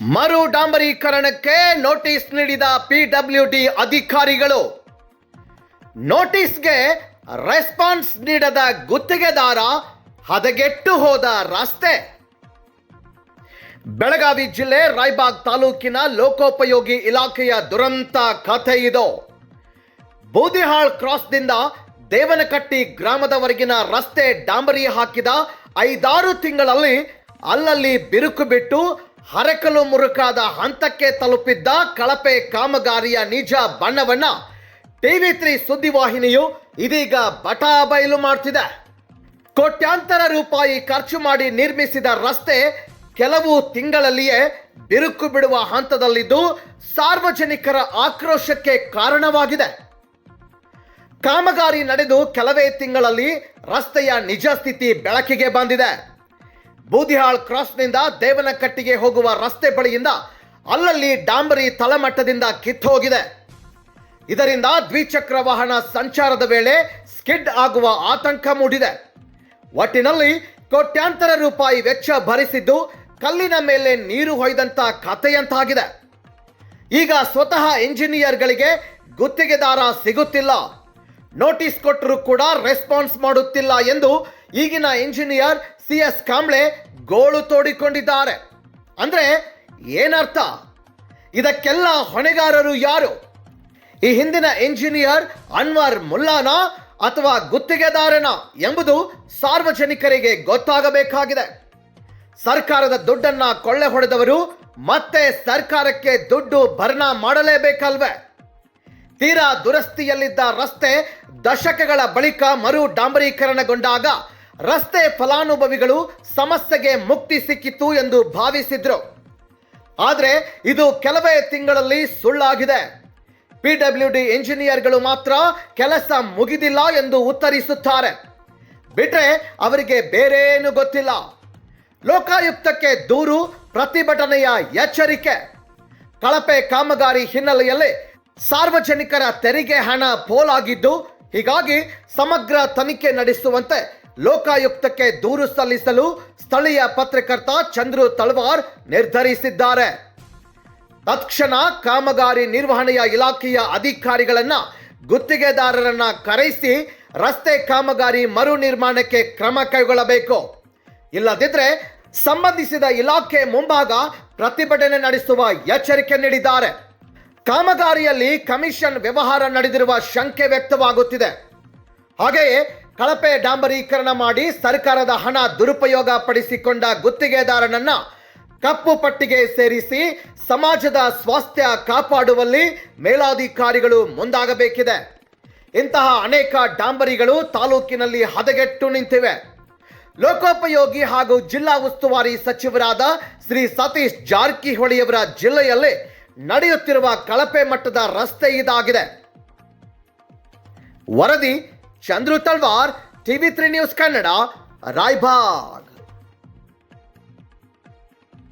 ಮರು ಡಾಂಬರೀಕರಣಕ್ಕೆ ನೋಟಿಸ್ ನೀಡಿದ ಪಿಡಬ್ಲ್ಯೂಡಿ ಅಧಿಕಾರಿಗಳು. ನೋಟಿಸ್ಗೆ ರೆಸ್ಪಾನ್ಸ್ ನೀಡದ ಗುತ್ತಿಗೆದಾರ ಹದಗೆಟ್ಟು ಹೋದ ರಸ್ತೆ. ಬೆಳಗಾವಿ ಜಿಲ್ಲೆ ರಾಯ್ಬಾಗ್ ತಾಲೂಕಿನ ಲೋಕೋಪಯೋಗಿ ಇಲಾಖೆಯ ದುರಂತ ಕಥೆ ಇದು. ಬೂದಿಹಾಳ್ ಕ್ರಾಸ್ನಿಂದ ದೇವನಕಟ್ಟಿ ಗ್ರಾಮದವರೆಗಿನ ರಸ್ತೆ ಡಾಂಬರಿ ಹಾಕಿದ ಐದಾರು ತಿಂಗಳಲ್ಲಿ ಅಲ್ಲಲ್ಲಿ ಬಿರುಕು ಬಿಟ್ಟು ಹರಕಲು ಮುರುಕಾದ ಹಂತಕ್ಕೆ ತಲುಪಿದ್ದ ಕಳಪೆ ಕಾಮಗಾರಿಯ ನಿಜ ಬಣ್ಣವನ್ನ ಟಿವಿ ತ್ರೀ ಸುದ್ದಿವಾಹಿನಿಯು ಇದೀಗ ಬಟಾ ಬಯಲು ಮಾಡ್ತಿದೆ. ಕೋಟ್ಯಾಂತರ ರೂಪಾಯಿ ಖರ್ಚು ಮಾಡಿ ನಿರ್ಮಿಸಿದ ರಸ್ತೆ ಕೆಲವು ತಿಂಗಳಲ್ಲಿಯೇ ಬಿರುಕು ಬಿಡುವ ಹಂತದಲ್ಲಿದ್ದು ಸಾರ್ವಜನಿಕರ ಆಕ್ರೋಶಕ್ಕೆ ಕಾರಣವಾಗಿದೆ. ಕಾಮಗಾರಿ ನಡೆದು ಕೆಲವೇ ತಿಂಗಳಲ್ಲಿ ರಸ್ತೆಯ ನಿಜ ಸ್ಥಿತಿ ಬೆಳಕಿಗೆ ಬಂದಿದೆ. ಬೂದಿಹಾಳ್ ಕ್ರಾಸ್ನಿಂದ ದೇವನಕಟ್ಟಿಗೆ ಹೋಗುವ ರಸ್ತೆ ಬಳಿಯಿಂದ ಅಲ್ಲಲ್ಲಿ ಡಾಂಬರಿ ತಳಮಟ್ಟದಿಂದ ಕಿತ್ತೋಗಿದೆ. ಇದರಿಂದ ದ್ವಿಚಕ್ರ ವಾಹನ ಸಂಚಾರದ ವೇಳೆ ಸ್ಕಿಡ್ ಆಗುವ ಆತಂಕ ಮೂಡಿದೆ. ಒಟ್ಟಿನಲ್ಲಿ ಕೋಟ್ಯಾಂತರ ರೂಪಾಯಿ ವೆಚ್ಚ ಭರಿಸಿದ್ದು ಕಲ್ಲಿನ ಮೇಲೆ ನೀರು ಹೊಯ್ದಂತ ಕಥೆಯಂತಾಗಿದೆ. ಈಗ ಸ್ವತಃ ಇಂಜಿನಿಯರ್ಗಳಿಗೆ ಗುತ್ತಿಗೆದಾರ ಸಿಗುತ್ತಿಲ್ಲ. ನೋಟಿಸ್ ಕೊಟ್ಟರೂ ಕೂಡ ರೆಸ್ಪಾನ್ಸ್ ಮಾಡುತ್ತಿಲ್ಲ ಎಂದು ಈಗಿನ ಇಂಜಿನಿಯರ್ ಸಿ ಎಸ್ ಕಾಂಬ್ಳೆ ಗೋಳು ತೋಡಿಕೊಂಡಿದ್ದಾರೆ. ಅಂದ್ರೆ ಏನರ್ಥ? ಇದಕ್ಕೆಲ್ಲ ಹೊಣೆಗಾರರು ಯಾರು? ಈ ಹಿಂದಿನ ಇಂಜಿನಿಯರ್ ಅನ್ವರ್ ಮುಲ್ಲಾನ ಅಥವಾ ಗುತ್ತಿಗೆದಾರನ ಎಂಬುದು ಸಾರ್ವಜನಿಕರಿಗೆ ಗೊತ್ತಾಗಬೇಕಾಗಿದೆ. ಸರ್ಕಾರದ ದುಡ್ಡನ್ನ ಕೊಳ್ಳೆ ಹೊಡೆದವರು ಮತ್ತೆ ಸರ್ಕಾರಕ್ಕೆ ದುಡ್ಡು ಭರ್ಣ ಮಾಡಲೇಬೇಕಲ್ವೇ? ತೀರಾ ದುರಸ್ತಿಯಲ್ಲಿದ್ದ ರಸ್ತೆ ದಶಕಗಳ ಬಳಿಕ ಮರು ಡಾಂಬರೀಕರಣಗೊಂಡಾಗ ರಸ್ತೆ ಫಲಾನುಭವಿಗಳು ಸಮಸ್ಯೆಗೆ ಮುಕ್ತಿ ಸಿಕ್ಕಿತು ಎಂದು ಭಾವಿಸಿದ್ರು. ಆದರೆ ಇದು ಕೆಲವೇ ತಿಂಗಳಲ್ಲಿ ಸುಳ್ಳಾಗಿದೆ. ಪಿಡಬ್ಲ್ಯೂಡಿ ಇಂಜಿನಿಯರ್ಗಳು ಮಾತ್ರ ಕೆಲಸ ಮುಗಿದಿಲ್ಲ ಎಂದು ಉತ್ತರಿಸುತ್ತಾರೆ. ಬಿಟ್ರೆ ಅವರಿಗೆ ಬೇರೇನು ಗೊತ್ತಿಲ್ಲ. ಲೋಕಾಯುಕ್ತಕ್ಕೆ ದೂರು, ಪ್ರತಿಭಟನೆಯ ಎಚ್ಚರಿಕೆ. ಕಳಪೆ ಕಾಮಗಾರಿ ಹಿನ್ನೆಲೆಯಲ್ಲಿ ಸಾರ್ವಜನಿಕರ ತೆರಿಗೆ ಹಣ ಪೋಲಾಗಿದ್ದು, ಹೀಗಾಗಿ ಸಮಗ್ರ ತನಿಖೆ ನಡೆಸುವಂತೆ ಲೋಕಾಯುಕ್ತಕ್ಕೆ ದೂರು ಸಲ್ಲಿಸಲು ಸ್ಥಳೀಯ ಪತ್ರಕರ್ತ ಚಂದ್ರು ತಳವಾರ್ ನಿರ್ಧರಿಸಿದ್ದಾರೆ. ತಕ್ಷಣ ಕಾಮಗಾರಿ ನಿರ್ವಹಣೆಯ ಇಲಾಖೆಯ ಅಧಿಕಾರಿಗಳನ್ನ ಗುತ್ತಿಗೆದಾರರನ್ನ ಕರೆಸಿ ರಸ್ತೆ ಕಾಮಗಾರಿ ಮರು ನಿರ್ಮಾಣಕ್ಕೆ ಕ್ರಮ ಕೈಗೊಳ್ಳಬೇಕು. ಇಲ್ಲದಿದ್ದರೆ ಸಂಬಂಧಿಸಿದ ಇಲಾಖೆ ಮುಂಭಾಗ ಪ್ರತಿಭಟನೆ ನಡೆಸುವ ಎಚ್ಚರಿಕೆ ನೀಡಿದ್ದಾರೆ. ಕಾಮಗಾರಿಯಲ್ಲಿ ಕಮಿಷನ್ ವ್ಯವಹಾರ ನಡೆದಿರುವ ಶಂಕೆ ವ್ಯಕ್ತವಾಗುತ್ತಿದೆ. ಹಾಗೆಯೇ ಕಳಪೆ ಡಾಂಬರೀಕರಣ ಮಾಡಿ ಸರ್ಕಾರದ ಹಣ ದುರುಪಯೋಗ ಪಡಿಸಿಕೊಂಡ ಗುತ್ತಿಗೆದಾರನನ್ನ ಕಪ್ಪು ಪಟ್ಟಿಗೆ ಸೇರಿಸಿ ಸಮಾಜದ ಸ್ವಾಸ್ಥ್ಯ ಕಾಪಾಡುವಲ್ಲಿ ಮೇಲಾಧಿಕಾರಿಗಳು ಮುಂದಾಗಬೇಕಿದೆ. ಇಂತಹ ಅನೇಕ ಡಾಂಬರಿಗಳು ತಾಲೂಕಿನಲ್ಲಿ ಹದಗೆಟ್ಟು ನಿಂತಿವೆ. ಲೋಕೋಪಯೋಗಿ ಹಾಗೂ ಜಿಲ್ಲಾ ಉಸ್ತುವಾರಿ ಸಚಿವರಾದ ಶ್ರೀ ಸತೀಶ್ ಜಾರಕಿಹೊಳಿಯವರ ಜಿಲ್ಲೆಯಲ್ಲಿ ನಡೆಯುತ್ತಿರುವ ಕಳಪೆ ಮಟ್ಟದ ರಸ್ತೆ ಇದಾಗಿದೆ. ವರದಿ Chandru Talwar TV three news Kannada Raibag